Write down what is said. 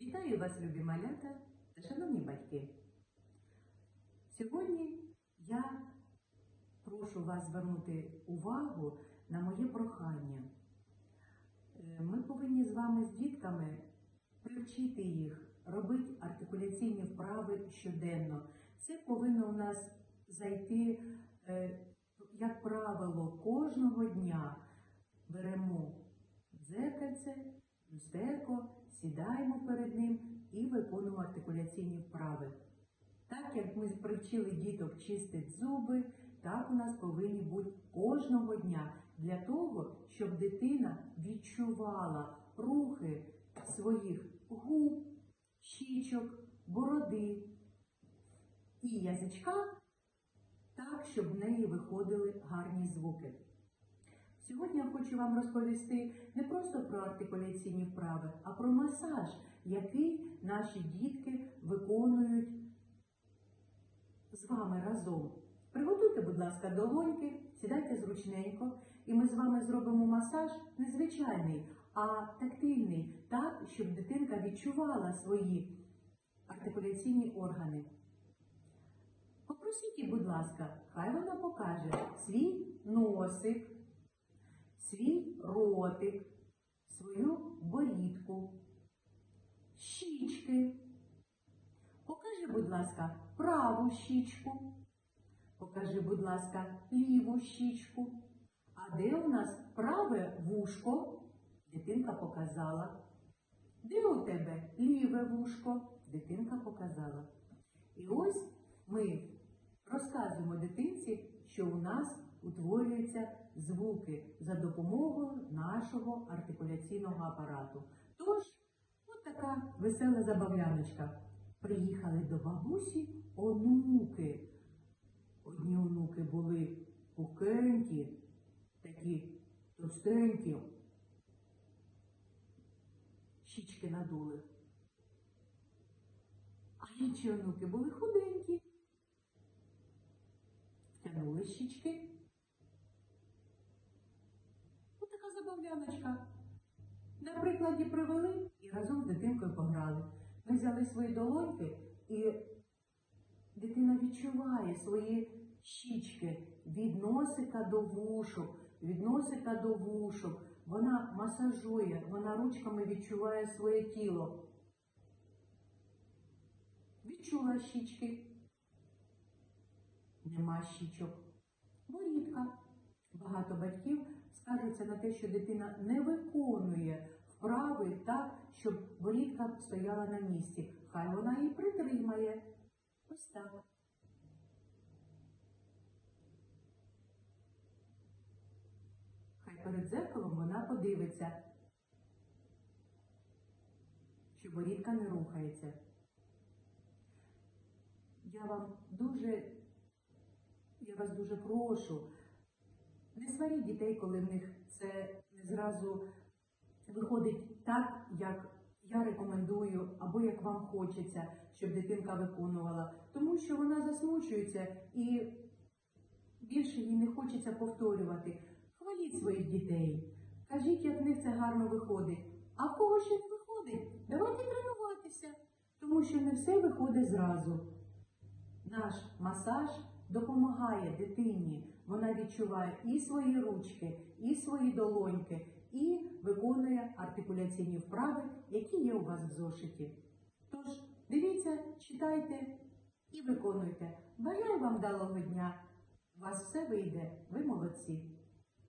Вітаю вас, любі малята та шановні батьки. Сьогодні я прошу вас звернути увагу на моє прохання. Е, Ми повинні з вами з дітками привчити їх робити артикуляційні вправи щоденно. Це повинно у нас зайти, е, як правило, кожного дня беремо дзеркальце, люстерко, сідаємо перед ним і виконуємо артикуляційні вправи. Так як ми привчили діток чистити зуби, так у нас повинні бути кожного дня для того, щоб дитина відчувала рухи своїх губ, щічок, бороди і язичка так, щоб в неї виходили гарні звуки. Сьогодні я хочу вам розповісти не просто про артикуляційні вправи, а про масаж, який наші дітки виконують з вами разом. Приготуйте, будь ласка, долоньки, сідайте зручненько, і ми з вами зробимо масаж незвичайний, а тактильний, так, щоб дитинка відчувала свої артикуляційні органи. Попросіть будь ласка, хай вона покаже свій носик, свій ротик, свою борідку, щічки. Покажи, будь ласка, праву щічку. Покажи, будь ласка, ліву щічку. А де у нас праве вушко? Дитинка показала. Де у тебе ліве вушко? Дитинка показала. І ось ми розказуємо дитинці, що у нас утворюються звуки за допомогою нашого артикуляційного апарату. Тож, от така весела забавляночка. Приїхали до бабусі онуки. Одні онуки були пухенькі, такі товстенькі, щічки надули. А інші онуки були худенькі, втягнули щічки. Ось така забавляночка. На прикладі привели і разом з дитинкою пограли. Ми взяли свої долоньки і дитина відчуває свої щічки від носика до вушок, від носика до вушок. Вона масажує, вона ручками відчуває своє тіло. Відчула щічки. Нема щічок. Борідка. Багато батьків скаржаться на те, що дитина не виконує вправи так, щоб борідка стояла на місці. Хай вона її притримає. Ось так. Хай перед дзеркалом вона подивиться, що борідка не рухається. Я вам дуже, я вас дуже прошу, не сваріть дітей, коли в них це не зразу виходить так, як я рекомендую, або як вам хочеться, щоб дитинка виконувала. Тому що вона засмучується і більше їй не хочеться повторювати. Хваліть своїх дітей, кажіть, як в них це гарно виходить. А в кого ще не виходить, давайте тренуватися, тому що не все виходить зразу. Наш масаж допомагає дитині. Вона відчуває і свої ручки, і свої долоньки, і виконує артикуляційні вправи, які є у вас в зошиті. Тож, дивіться, читайте і виконуйте. Бажаю вам далого дня! У вас все вийде, ви молодці!